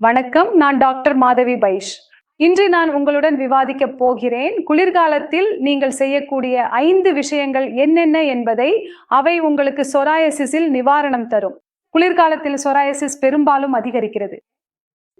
வணக்கம் நான் டாக்டர் மாதவி பைஷ். இன்று நான் உங்களுடன் விவாதிக்க போகிறேன் குளிர்காலத்தில் நீங்கள் செய்யக்கூடிய ஐந்து விஷயங்கள் என்னென்ன என்பதை அவை உங்களுக்கு சொராயசிஸில் நிவாரணம் தரும். குளிர்காலத்தில் சொராயசிஸ் பெரும்பாலும் அதிகரிக்கிறது.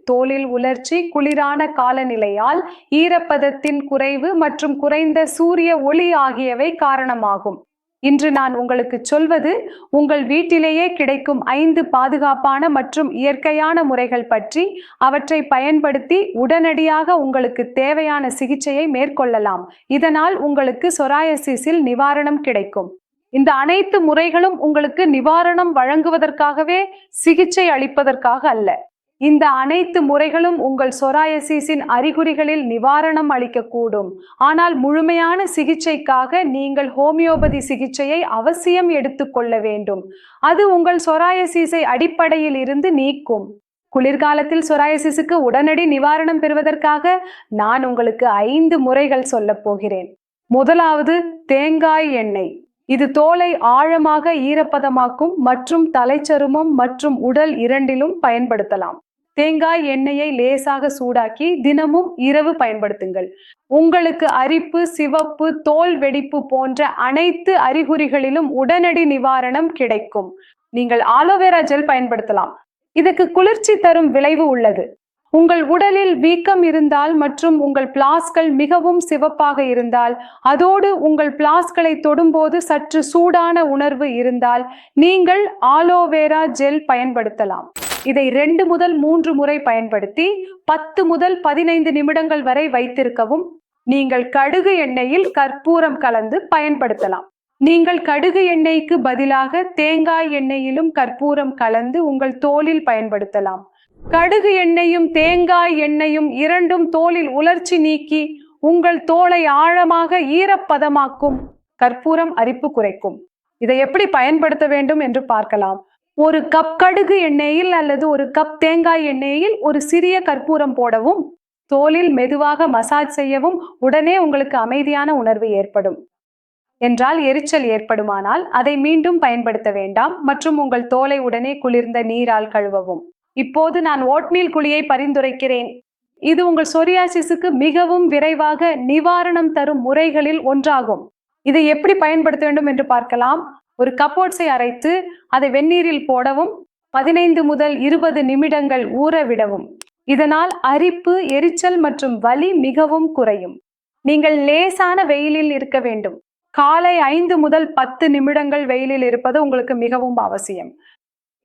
தோலில் உலர்ச்சி குளிரான காலநிலையால் ஈரப்பதத்தின் குறைவு மற்றும் குறைந்த சூரிய ஒளி ஆகியவை காரணமாகும். இன்று நான் உங்களுக்கு சொல்வது உங்கள் வீட்டிலேயே கிடைக்கும் ஐந்து பாதுகாப்பான மற்றும் இயற்கையான முறைகள் பற்றி அவற்றை பயன்படுத்தி உடனடியாக உங்களுக்கு தேவையான சிகிச்சையை மேற்கொள்ளலாம். இதனால் உங்களுக்கு சொராயசிஸில் நிவாரணம் கிடைக்கும். இந்த அனைத்து முறைகளும் உங்களுக்கு நிவாரணம் வழங்குவதற்காகவே சிகிச்சை அளிப்பதற்காக அல்ல. இந்த அனைத்து முறைகளும் உங்கள் சொராயசிஸின் அறிகுறிகளில் நிவாரணம் அளிக்கக்கூடும். ஆனால் முழுமையான சிகிச்சைக்காக நீங்கள் ஹோமியோபதி சிகிச்சையை அவசியம் எடுத்துக்கொள்ள வேண்டும். அது உங்கள் சொராயசிஸை அடிப்படையில் இருந்து நீக்கும். குளிர்காலத்தில் சொராயசிஸுக்கு உடனடி நிவாரணம் பெறுவதற்காக நான் உங்களுக்கு ஐந்து முறைகள் சொல்லப் போகிறேன். முதலாவது தேங்காய் எண்ணெய். இது தோலை ஆழமாக ஈரப்பதமாக்கும் மற்றும் தலைச்சருமம் மற்றும் உடல் இரண்டிலும் பயன்படுத்தலாம். தேங்காய் எண்ணெயை லேசாக சூடாக்கி தினமும் இரவு பயன்படுத்துங்கள். உங்களுக்கு அரிப்பு சிவப்பு தோல் வெடிப்பு போன்ற அனைத்து அறிகுறிகளிலும் உடனடி நிவாரணம் கிடைக்கும். நீங்கள் ஆலோவேரா ஜெல் பயன்படுத்தலாம். இதுக்கு குளிர்ச்சி தரும் விளைவு உள்ளது. உங்கள் உடலில் வீக்கம் இருந்தால் மற்றும் உங்கள் பிளாஸ்கள் மிகவும் சிவப்பாக இருந்தால் அதோடு உங்கள் பிளாஸ்களை தொடும்போது சற்று சூடான உணர்வு இருந்தால் நீங்கள் ஆலோவேரா ஜெல் பயன்படுத்தலாம். இதை ரெண்டு முதல் மூன்று முறை பயன்படுத்தி பத்து முதல் பதினைந்து நிமிடங்கள் வரை வைத்திருக்கவும் நீங்கள் கடுகு எண்ணெயில் கற்பூரம் கலந்து பயன்படுத்தலாம். நீங்கள் கடுகு எண்ணெய்க்கு பதிலாக தேங்காய் எண்ணெயிலும் கற்பூரம் கலந்து உங்கள் தோலில் பயன்படுத்தலாம். கடுகு எண்ணெயும் தேங்காய் எண்ணெயும் இரண்டும் தோலில் உலர்ச்சி நீக்கி உங்கள் தோலை ஆழமாக ஈரப்பதமாக்கும் கற்பூரம் அரிப்பு குறைக்கும். இதை எப்படி பயன்படுத்த வேண்டும் என்று பார்க்கலாம். ஒரு கப் கடுகு எண்ணெயில் அல்லது ஒரு கப் தேங்காய் எண்ணெயில் ஒரு சிறிய கற்பூரம் போடவும் தோலில் மெதுவாக மசாஜ் செய்யவும் உடனே உங்களுக்கு அமைதியான உணர்வு ஏற்படும். என்றால் எரிச்சல் ஏற்படுமானால் அதை மீண்டும் பயன்படுத்த வேண்டாம். மற்றும் உங்கள் தோலை உடனே குளிர்ந்த நீரால் கழுவவும். இப்போது நான் ஓட்மீல் குழியை பரிந்துரைக்கிறேன். இது உங்கள் சொரியாசிஸுக்கு மிகவும் விரைவாக நிவாரணம் தரும் முறைகளில் ஒன்றாகும். இதை எப்படி பயன்படுத்த வேண்டும் என்று பார்க்கலாம். ஒரு கப்போட்ஸை அரைத்து அதை வெந்நீரில் போடவும் பதினைந்து முதல் இருபது நிமிடங்கள் ஊற விடவும். இதனால் அரிப்பு எரிச்சல் மற்றும் வலி மிகவும் குறையும். நீங்கள் லேசான வெயிலில் இருக்க வேண்டும். காலை ஐந்து முதல் பத்து நிமிடங்கள் வெயிலில் இருப்பது உங்களுக்கு மிகவும் அவசியம்.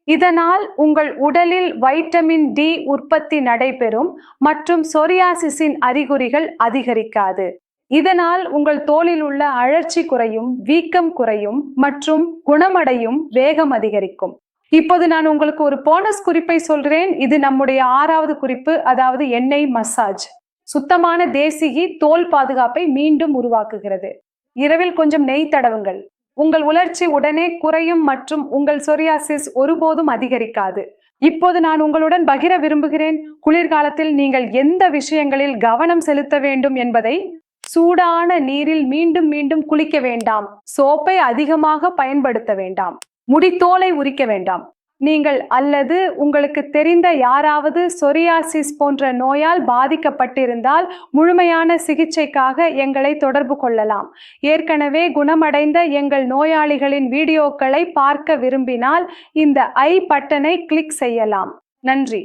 இதனால் உங்கள் உடலில் வைட்டமின் டி உற்பத்தி நடைபெறும் மற்றும் சொரியாசிஸின் அறிகுறிகள் அதிகரிக்காது. இதனால் உங்கள் தோலில் உள்ள அழற்சி குறையும் வீக்கம் குறையும் மற்றும் குணமடையும் வேகம் அதிகரிக்கும். இப்போது நான் உங்களுக்கு ஒரு போனஸ் குறிப்பை சொல்றேன். இது நம்முடைய ஆறாவது குறிப்பு அதாவது எண்ணெய் மசாஜ் சுத்தமான தேசிகி தோல் பாதுகாப்பை மீண்டும் உருவாக்குகிறது. இரவில் கொஞ்சம் நெய் தடவுங்கள். உங்கள் உலர்ச்சி உடனே குறையும் மற்றும் உங்கள் சொரியாசிஸ் ஒருபோதும் அதிகரிக்காது. இப்போது நான் உங்களுடன் பகிர விரும்புகிறேன். குளிர்காலத்தில் நீங்கள் எந்த விஷயங்களில் கவனம் செலுத்த வேண்டும் என்பதை சூடான நீரில் மீண்டும் மீண்டும் குளிக்க வேண்டாம். சோப்பை அதிகமாக பயன்படுத்த வேண்டாம். முடித்தோலை உரிக்க வேண்டாம். நீங்கள் அல்லது உங்களுக்கு தெரிந்த யாராவது சொரியாசிஸ் போன்ற நோயால் பாதிக்கப்பட்டிருந்தால் முழுமையான சிகிச்சைக்காக எங்களை தொடர்பு கொள்ளலாம். ஏற்கனவே குணமடைந்த எங்கள் நோயாளிகளின் வீடியோக்களை பார்க்க விரும்பினால் இந்த ஐ பட்டனை கிளிக் செய்யலாம். நன்றி.